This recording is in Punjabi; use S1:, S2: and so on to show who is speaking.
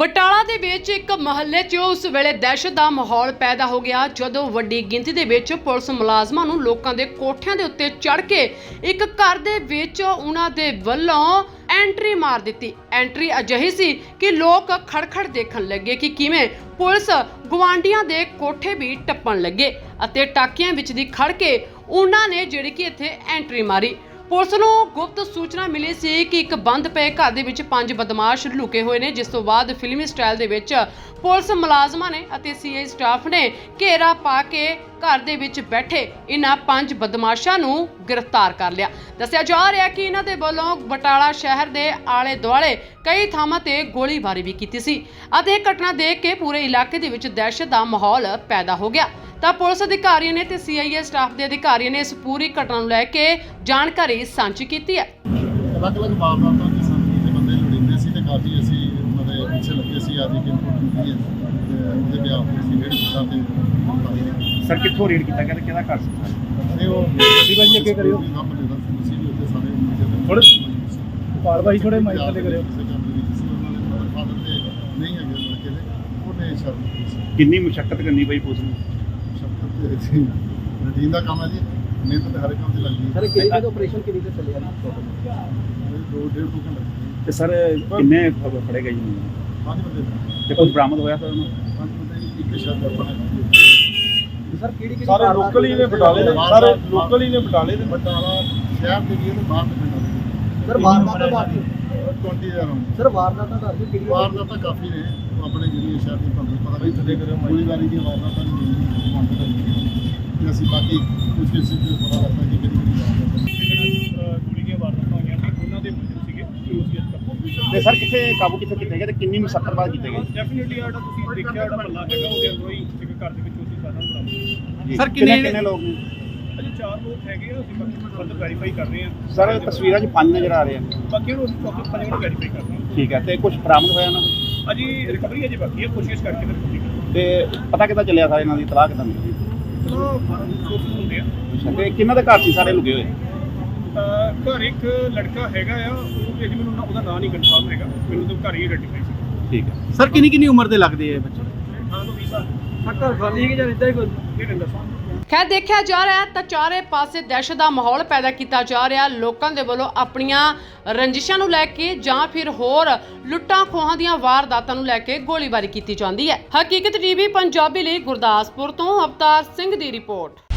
S1: ਬਟਾਲਾ ਦੇ ਵਿੱਚ ਇੱਕ ਮਹੱਲੇ 'ਚ ਉਸ ਵੇਲੇ ਦਹਿਸ਼ਤ ਦਾ ਮਾਹੌਲ ਪੈਦਾ ਹੋ ਗਿਆ, ਜਦੋਂ ਵੱਡੀ ਗਿਣਤੀ ਦੇ ਵਿੱਚ ਪੁਲਿਸ ਮੁਲਾਜ਼ਮਾਂ ਨੂੰ ਲੋਕਾਂ ਦੇ ਕੋਠਿਆਂ ਦੇ ਉੱਤੇ ਚੜ੍ਹ ਕੇ ਇੱਕ ਘਰ ਦੇ ਵਿੱਚ ਉਹਨਾਂ ਦੇ ਵੱਲੋਂ ਐਂਟਰੀ ਮਾਰ ਦਿੱਤੀ। ਐਂਟਰੀ ਅਜਿਹੀ ਸੀ ਕਿ ਲੋਕ ਖੜਖੜ ਦੇਖਣ ਲੱਗੇ ਕਿ ਕਿਵੇਂ ਪੁਲਿਸ ਗਵਾਂਡੀਆਂ ਦੇ ਕੋਠੇ ਵੀ ਟੱਪਣ ਲੱਗੇ ਅਤੇ ਟਾਕੀਆਂ ਵਿੱਚ ਦੀ ਖੜ ਕੇ ਉਹਨਾਂ ਨੇ ਜਿਹੜੀ ਕਿ ਇੱਥੇ ਐਂਟਰੀ ਮਾਰੀ। ਪੁਲਿਸ ਨੂੰ ਗੁਪਤ ਸੂਚਨਾ ਮਿਲੀ ਸੀ ਕਿ ਇੱਕ ਬੰਦ ਪਏ ਘਰ ਦੇ ਵਿੱਚ ਪੰਜ ਬਦਮਾਸ਼ ਲੁਕੇ ਹੋਏ ਨੇ, ਜਿਸ ਤੋਂ ਬਾਅਦ ਫਿਲਮੀ ਸਟਾਈਲ ਦੇ ਵਿੱਚ ਪੁਲਿਸ ਮੁਲਾਜ਼ਮਾਂ ਨੇ ਅਤੇ ਸੀਆਈ ਸਟਾਫ ਨੇ ਘੇਰਾ ਪਾ ਕੇ ਘਰ ਦੇ ਵਿੱਚ ਬੈਠੇ ਇਹਨਾਂ ਪੰਜ ਬਦਮਾਸ਼ਾਂ ਨੂੰ ਗ੍ਰਿਫਤਾਰ ਕਰ ਲਿਆ। ਦੱਸਿਆ ਜਾ ਰਿਹਾ ਕਿ ਇਹਨਾਂ ਦੇ ਵੱਲੋਂ ਬਟਾਲਾ ਸ਼ਹਿਰ ਦੇ ਆਲੇ ਦੁਆਲੇ ਕਈ ਥਾਵਾਂ ਤੇ ਗੋਲੀਬਾਰੀ ਵੀ ਕੀਤੀ ਸੀ। ਅਤੇ ਇਹ ਘਟਨਾ ਦੇਖ ਕੇ ਪੂਰੇ ਇਲਾਕੇ ਦੇ ਵਿੱਚ ਦਹਿਸ਼ਤ ਦਾ ਮਾਹੌਲ ਪੈਦਾ ਹੋ ਗਿਆ। ਤਾਂ ਪੁਲਿਸ ਅਧਿਕਾਰੀਆਂ ਨੇ ਤੇ ਸੀਆਈਏ ਸਟਾਫ ਦੇ ਅਧਿਕਾਰੀਆਂ ਨੇ ਇਸ ਪੂਰੀ ਘਟਨਾ ਨੂੰ ਲੈ ਕੇ ਜਾਣਕਾਰੀ ਸਾਂਝੀ ਕੀਤੀ ਹੈ।
S2: ਅਲੱਗ-ਅਲੱਗ ਵਾਰਦਾਤਾਂ ਦੇ ਸਾਹਮਣੇ ਦੇ ਬੰਦੇ ਲੋੜੀਂਦੇ ਸੀ ਤੇ ਕਾਫੀ ਅਸੀਂ ਉਹਨਾਂ ਦੇ ਪਿੱਛੇ ਲੱਗੇ ਸੀ ਅੱਜ ਇੱਕ ਇਨਪੁਟ ਕੀਤੀ ਹੈ ਤੇ ਉਹਦੇ ਬਿਆਨ ਤੇ ਅਸੀਂ ਰੇਡ ਕੀਤਾ ਤੇ ਕਾਫੀ
S3: ਸਰ ਕਿੱਥੋਂ ਰੇਡ ਕੀਤਾ ਗਿਆ ਤੇ ਕਿਹਦਾ ਘਰ ਸੀ ਸਰ?
S2: ਤੇ ਉਹ
S3: ਗੱਡੀ ਭਾਜੀ ਅੱਗੇ ਕਰਿਓ।
S2: ਕੰਮ ਦੇ ਦਾ ਸੀ ਵੀ ਉੱਥੇ ਸਾਰੇ ਮੁੰਡੇ ਦੇ
S3: ਥੋੜ੍ਹੇ- ਪਾਲ ਭਾਈ ਥੋੜ੍ਹੇ ਮਾਈਕ ਥੱਲੇ ਕਰਿਓ।
S2: ਕਿਸੇ ਕੰਮ ਦੇ ਵਿੱਚ ਸੀ ਉਹਨਾਂ ਦੇ ਮਦਰ ਫਾਦਰ ਤੇ ਨਹੀਂ ਹੈਗੇ ਲੜਕੇ ਦੇ ਉਹਨੇ ਸ਼ਰਮ ਕੀਤੀ ਸੀ।
S3: ਕਿੰਨੀ ਮੁਸ਼ਕਲ ਕਰਨੀ ਪਈ ਪੁਲਿਸ ਨੂੰ?
S2: ਰੂਟੀਨ ਦਾ ਕੰਮ ਹੈ ਜੀ ਮਿਹਨਤ ਤੇ ਹਰ ਕੰਮ ਤੇ ਲੱਗਦੀ ਹੈ।
S4: ਸਰ ਕਿਹੜੀ ਜਗ੍ਹਾ ਆਪਰੇਸ਼ਨ ਕਿਹੜੀ ਤੇ ਚੱਲਿਆ ਨਾ
S2: ਦੋ ਡੇਢ ਦੋ ਘੰਟੇ।
S3: ਤੇ ਸਰ ਕਿੰਨੇ ਫੜੇ ਗਏ ਜੀ?
S2: ਪੰਜ ਬੰਦੇ।
S3: ਤੇ ਕੁਝ ਬਰਾਮਦ ਹੋਇਆ ਸਰ ਉਹਨੂੰ?
S2: ਪੰਜ ਬੰਦੇ ਇੱਕ ਸ਼ਰਤ ਆਪਾਂ
S4: ਸਰ ਕਿਹੜੀ ਕਿਹੜੀ
S5: ਸਾਰੇ ਲੋਕਲ ਹੀ ਨੇ ਬਟਾਲੇ ਦੇ। ਸਾਰੇ ਲੋਕਲ ਹੀ ਨੇ ਬਟਾਲੇ ਦੇ।
S2: ਬਟਾਲਾ ਸ਼ਹਿਰ ਦੇ ਵੀ ਬਾਹਰ ਦੇ ਪਿੰਡਾਂ ਦੇ
S4: ਸਰ ਵਾਰਦਾਤਾਂ ਦਿਓ
S2: 20000 ਆਉਂਦੇ
S4: ਸਰ ਵਾਰਦਾਤਾਂ ਦੱਸ ਦਿਓ ਕਿਹੜੀ
S2: ਵਾਰਦਾਤਾਂ ਕਾਫੀ ਨੇ। ਉਹ ਆਪਣੇ ਜਿਹੜੀ ਸ਼ਹਿਰ ਦੀ ਤੁਹਾਨੂੰ ਪਤਾ ਵੀ ਥੱਲੇ ਕਰਿਓ ਗੋਲੀਬਾਰੀ ਦੀਆਂ ਵਾਰਦਾਤਾਂ ਨਹੀਂ ਤੇ ਅਸੀਂ ਬਾਕੀ ਕੁਝ ਕਿਸੇ ਤੋਂ ਪਤਾ ਲੱਗਦਾ ਕਿ ਕਿਹੜੀ ਕਿਹੜੀ
S5: ਗੋਲੀ ਦੀਆਂ ਵਾਰਦਾਤਾਂ ਹੋਈਆਂ ਨੇ ਉਹਨਾਂ ਦੇ ਮੁਲਜ਼ਮ ਸੀਗੇ ਯੂਸੀਐਸ ਕੱਪੋ
S3: ਤੇ ਸਰ ਕਿੱਥੇ ਕਾਬੂ ਕਿੱਥੇ ਕੀਤੇ ਗਏ ਤੇ ਕਿੰਨੀ ਮੁਸ਼ਕਲ ਬਾਅਦ ਕੀਤੇ ਗਏ?
S5: ਡੈਫੀਨਿਟਲੀ ਆੜਾ ਤੁਸੀਂ ਦੇਖਿਆ ਜਿਹੜਾ ਮੱਲਾ ਹੈਗਾ ਉਹਦੇ ਅੰਦਰੋਂ ਹੀ ਇੱਕ ਘਰ ਦੇ ਵਿੱਚ ਉਸੇ ਸਾਧਨ ਬਰਾਮਦ। ਸਰ,
S3: ਕਿੰਨੇ ਲੋਕ ਨੇ?
S5: ਅਜੇ ਚਾਰ ਲੋਕ ਹੈਗੇ ਆ ਅਸੀਂ ਬਾਕੀ ਫਰਦਰ ਵੈਰੀਫਾਈ ਕਰ ਰਹੇ ਹਾਂ
S3: ਸਰ ਤਸਵੀਰਾਂ 'ਚ ਪੰਜ ਨਜ਼ਰ ਆ ਰਹੇ ਆ।
S5: ਬਾਕੀ ਨੂੰ ਅਸੀਂ ਚੌਕਸ ਪੰਜ ਨੂੰ ਵੈਰੀਫਾਈ ਕਰ ਰਹੇ ਹਾਂ
S3: ਠੀਕ ਹੈ ਤੇ ਕੁਝ ਬਰਾਮਦ ਹੋਇਆ ਨਾ
S5: ਅਜੀ ਰਿਕਵਰੀ ਅਜੇ ਬਾਕੀ ਹੈ ਕੋਸ਼ਿਸ਼ ਕਰਕੇ ਫਿਰ
S3: ਤੇ ਪਤਾ ਕਿੱਦਾਂ ਚੱਲਿਆ ਸਾਰੇ ਇਹਨਾਂ ਦੀ ਤਲਾਹ ਕਿੱਦਾਂ ਮਿਲੀ?
S5: ਹੁੰਦੇ ਆ
S3: ਤੇ ਦੇ ਘਰ ਸੀ? ਸਾਰੇ ਲੁਕੇ ਹੋਏ?
S5: ਅਹ ਘਰ ਇੱਕ ਲੜਕਾ ਹੈਗਾ ਆ ਉਹ ਤੇ ਮੈਨੂੰ ਨਾ- ਉਹਦਾ ਨਾਂ ਨਹੀਂ ਕਨਫਰਮ ਹੈਗਾ। ਮੈਨੂੰ ਤਾਂ ਘਰ ਹੀ ਆਈਡੈਂਟੀਫਾਈ ਸੀ।
S3: ਠੀਕ ਹੈ।
S4: ਸਰ ਕਿੰਨੀ ਕਿੰਨੀ ਉਮਰ ਦੇ ਲੱਗਦੇ ਆ ਇਹ ਬੱਚੇ?
S5: 18 ਤੋਂ 20 ਸਾਲ।
S4: ਘਰ ਖਾਲੀ ਹੈ ਕਿ ਜਾਂ ਇਦਾਂ ਹੀ ਕੋਈ?
S5: ਇਹ ਰਹਿੰਦਾ ਸੀ
S1: ਖੈਰ, ਦੇਖਿਆ ਜਾ ਰਿਹਾ ਤਾਂ ਚਾਰੇ ਪਾਸੇ ਦਹਿਸ਼ਤ ਦਾ ਮਾਹੌਲ ਪੈਦਾ ਕੀਤਾ ਜਾ ਰਿਹਾ। ਲੋਕਾਂ ਦੇ ਵੱਲੋਂ ਆਪਣੀਆਂ ਰੰਜਿਸ਼ਾਂ ਨੂੰ ਲੈ ਕੇ ਜਾਂ ਫਿਰ ਹੋਰ ਲੁੱਟਾਂ ਖੋਹਾਂ ਦੀਆਂ ਵਾਰਦਾਤਾਂ ਨੂੰ ਲੈ ਕੇ ਗੋਲੀਬਾਰੀ ਕੀਤੀ ਜਾਂਦੀ ਹੈ। ਹਕੀਕਤ ਟੀਵੀ ਪੰਜਾਬੀ ਲਈ ਗੁਰਦਾਸਪੁਰ ਤੋਂ ਅਵਤਾਰ ਸਿੰਘ ਦੀ ਰਿਪੋਰਟ।